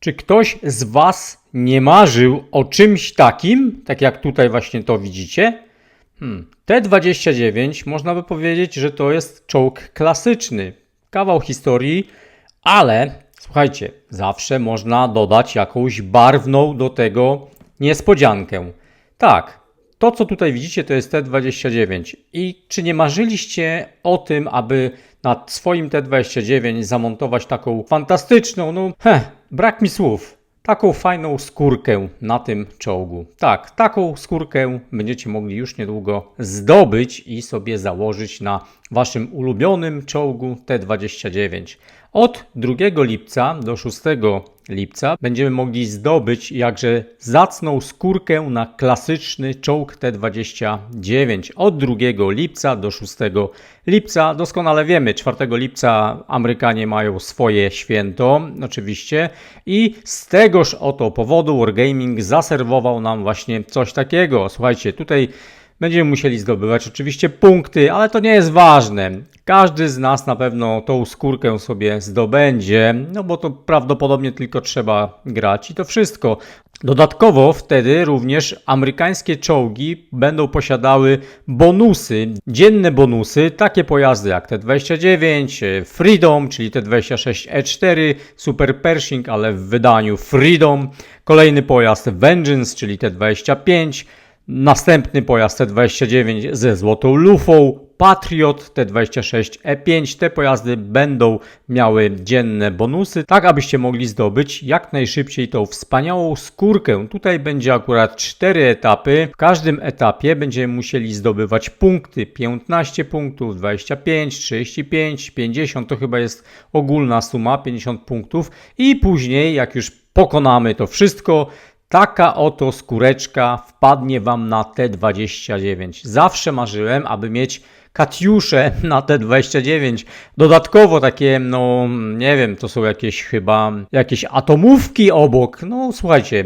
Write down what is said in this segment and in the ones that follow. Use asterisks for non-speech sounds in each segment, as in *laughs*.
Czy ktoś z Was nie marzył o czymś takim, tak jak tutaj właśnie to widzicie? Hmm. T-29 można by powiedzieć, że to jest czołg klasyczny, kawał historii, ale słuchajcie, zawsze można dodać jakąś barwną do tego niespodziankę. Tak, to co tutaj widzicie to jest T-29 i czy nie marzyliście o tym, aby nad swoim T-29 zamontować taką fantastyczną, no heh, brak mi słów, taką fajną skórkę na tym czołgu. Tak, taką skórkę będziecie mogli już niedługo zdobyć i sobie założyć na waszym ulubionym czołgu T-29. Od 2 lipca do 6 lipca będziemy mogli zdobyć jakże zacną skórkę na klasyczny czołg T-29. Od 2 lipca do 6 lipca, doskonale wiemy, 4 lipca Amerykanie mają swoje święto, oczywiście, i z tegoż oto powodu Wargaming zaserwował nam właśnie coś takiego. Słuchajcie, tutaj Będziemy musieli zdobywać oczywiście punkty, ale to nie jest ważne. Każdy z nas na pewno tą skórkę sobie zdobędzie, no bo to prawdopodobnie tylko trzeba grać i to wszystko. Dodatkowo wtedy również amerykańskie czołgi będą posiadały bonusy, dzienne bonusy, takie pojazdy jak T-29, Freedom, czyli T-26E4, Super Pershing, ale w wydaniu Freedom, kolejny pojazd Vengeance, czyli T-25, Następny pojazd T29 ze złotą lufą, Patriot T26E5. Te pojazdy będą miały dzienne bonusy, tak abyście mogli zdobyć jak najszybciej tą wspaniałą skórkę. Tutaj będzie akurat 4 etapy. W każdym etapie będziemy musieli zdobywać punkty. 15 punktów, 25, 35, 50 to chyba jest ogólna suma 50 punktów i później jak już pokonamy to wszystko, Taka oto skóreczka wpadnie Wam na T29. Zawsze marzyłem, aby mieć Katiusze na T29. Dodatkowo takie, no nie wiem, to są jakieś chyba jakieś atomówki obok. No słuchajcie,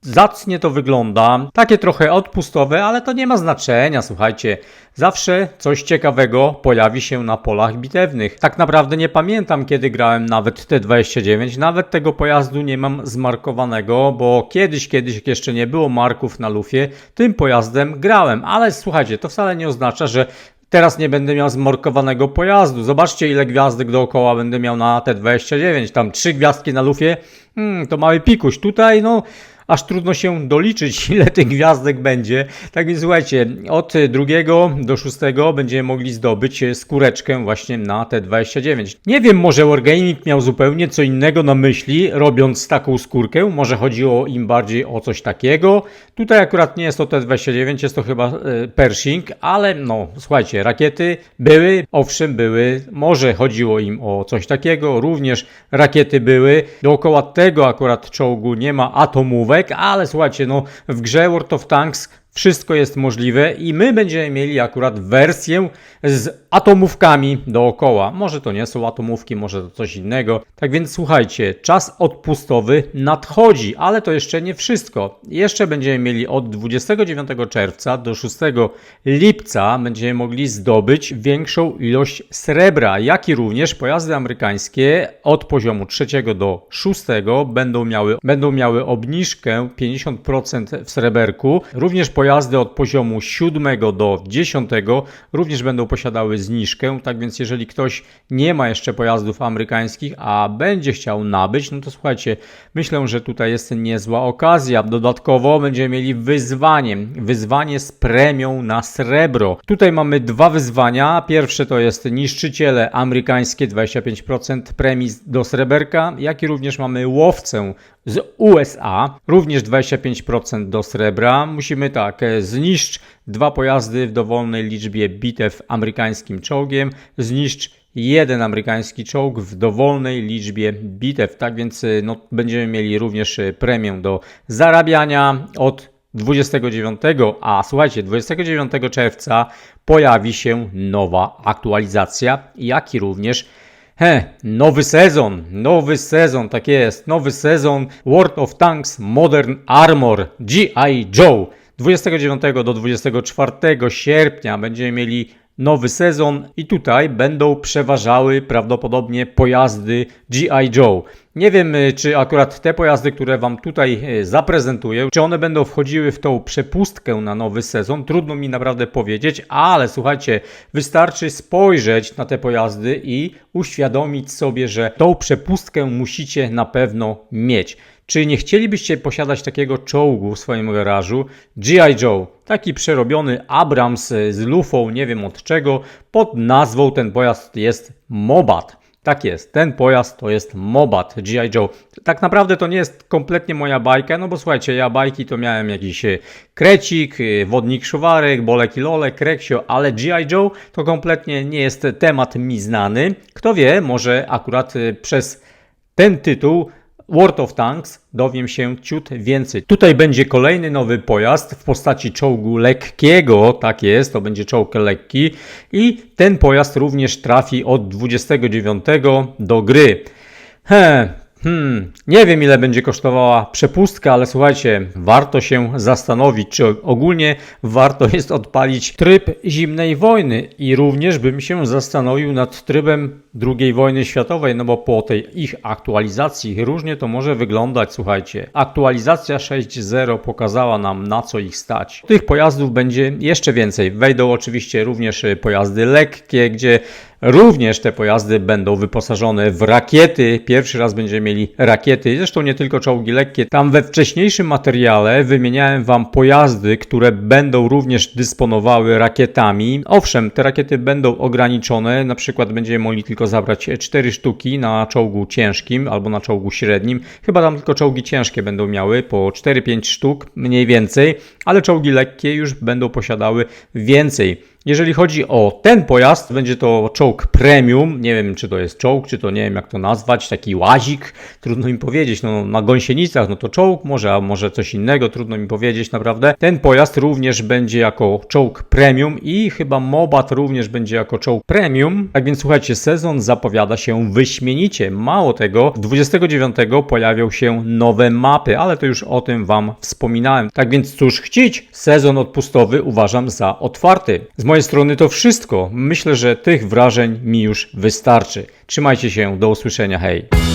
Zacnie to wygląda, takie trochę odpustowe, ale to nie ma znaczenia, słuchajcie. Zawsze coś ciekawego pojawi się na polach bitewnych. Tak naprawdę nie pamiętam, kiedy grałem nawet T29, nawet tego pojazdu nie mam zmarkowanego, bo kiedyś, kiedyś, jak jeszcze nie było marków na lufie, tym pojazdem grałem. Ale słuchajcie, to wcale nie oznacza, że Teraz nie będę miał zmarkowanego pojazdu. Zobaczcie, ile gwiazdek dookoła będę miał na T29. Tam trzy gwiazdki na lufie. Hmm, to mały pikuś. Tutaj, no, aż trudno się doliczyć, *laughs* ile tych gwiazdek będzie. Tak więc słuchajcie, od drugiego do szóstego będziemy mogli zdobyć skóreczkę właśnie na T29. Nie wiem, może Wargaming miał zupełnie co innego na myśli, robiąc taką skórkę. Może chodziło im bardziej o coś takiego. Tutaj akurat nie jest to T29, jest to chyba e, Pershing, ale no, słuchajcie, rakiety były, owszem, były. Może chodziło im o coś takiego. Również rakiety były. Dookoła tego akurat czołgu nie ma atomówek ale słuchajcie, no w grze World of Tanks wszystko jest możliwe i my będziemy mieli akurat wersję z atomówkami dookoła. Może to nie są atomówki, może to coś innego. Tak więc słuchajcie, czas odpustowy nadchodzi, ale to jeszcze nie wszystko. Jeszcze będziemy mieli od 29 czerwca do 6 lipca będziemy mogli zdobyć większą ilość srebra, jak i również pojazdy amerykańskie od poziomu 3 do 6 będą miały, będą miały obniżkę 50% w sreberku. Również pojazdy od poziomu 7 do 10 również będą posiadały zniżkę. Tak więc, jeżeli ktoś nie ma jeszcze pojazdów amerykańskich, a będzie chciał nabyć, no to słuchajcie, myślę, że tutaj jest niezła okazja. Dodatkowo będziemy mieli wyzwanie. Wyzwanie z premią na srebro. Tutaj mamy dwa wyzwania. Pierwsze to jest niszczyciele amerykańskie, 25% premii do sreberka, jak i również mamy łowcę z USA, również 25% do srebra. Musimy tak, e, zniszcz dwa pojazdy w dowolnej liczbie bitew amerykańskim czołgiem, zniszcz jeden amerykański czołg w dowolnej liczbie bitew. Tak więc e, no, będziemy mieli również e, premię do zarabiania od 29, a słuchajcie, 29 czerwca pojawi się nowa aktualizacja, jak i również He, nowy sezon, nowy sezon, tak jest, nowy sezon World of Tanks Modern Armor G.I. Joe. 29 do 24 sierpnia będziemy mieli nowy sezon i tutaj będą przeważały prawdopodobnie pojazdy G.I. Joe. Nie wiem, y, czy akurat te pojazdy, które Wam tutaj y, zaprezentuję, czy one będą wchodziły w tą przepustkę na nowy sezon. Trudno mi naprawdę powiedzieć, ale słuchajcie, wystarczy spojrzeć na te pojazdy i uświadomić sobie, że tą przepustkę musicie na pewno mieć. Czy nie chcielibyście posiadać takiego czołgu w swoim garażu? G.I. Joe, taki przerobiony Abrams y, z lufą, nie wiem od czego, pod nazwą ten pojazd jest Mobat. Tak jest, ten pojazd to jest Mobat G.I. Joe. Tak naprawdę to nie jest kompletnie moja bajka, no bo słuchajcie, ja bajki to miałem jakiś e, krecik, e, wodnik szuwarek, bolek i lolek, kreksio, ale G.I. Joe to kompletnie nie jest temat mi znany. Kto wie, może akurat e, przez ten tytuł World of Tanks dowiem się ciut więcej. Tutaj będzie kolejny nowy pojazd w postaci czołgu lekkiego, tak jest, to będzie czołg lekki i ten pojazd również trafi od 29 do gry. He, Hmm, nie wiem ile będzie kosztowała przepustka, ale słuchajcie, warto się zastanowić, czy ogólnie warto jest odpalić tryb zimnej wojny i również bym się zastanowił nad trybem II wojny światowej, no bo po tej ich aktualizacji różnie to może wyglądać, słuchajcie. Aktualizacja 6.0 pokazała nam na co ich stać. Tych pojazdów będzie jeszcze więcej. Wejdą oczywiście również pojazdy lekkie, gdzie Również te pojazdy będą wyposażone w rakiety. Pierwszy raz będziemy mieli rakiety, zresztą nie tylko czołgi lekkie. Tam we wcześniejszym materiale wymieniałem Wam pojazdy, które będą również dysponowały rakietami. Owszem, te rakiety będą ograniczone, na przykład będziemy mogli tylko zabrać 4 sztuki na czołgu ciężkim albo na czołgu średnim. Chyba tam tylko czołgi ciężkie będą miały po 4-5 sztuk mniej więcej, ale czołgi lekkie już będą posiadały więcej. Jeżeli chodzi o ten pojazd, będzie to czołg premium. Nie wiem, czy to jest czołg, czy to nie wiem, jak to nazwać. Taki łazik, trudno mi powiedzieć. No, na gąsienicach, no to czołg może, a może coś innego, trudno mi powiedzieć naprawdę. Ten pojazd również będzie jako czołg premium i chyba Mobat również będzie jako czołg premium. Tak więc słuchajcie, sezon zapowiada się wyśmienicie. Mało tego, 29 pojawią się nowe mapy, ale to już o tym Wam wspominałem. Tak więc cóż chcieć, sezon odpustowy uważam za otwarty. Z mojej strony to wszystko. Myślę, że tych wrażeń mi już wystarczy. Trzymajcie się, do usłyszenia, hej.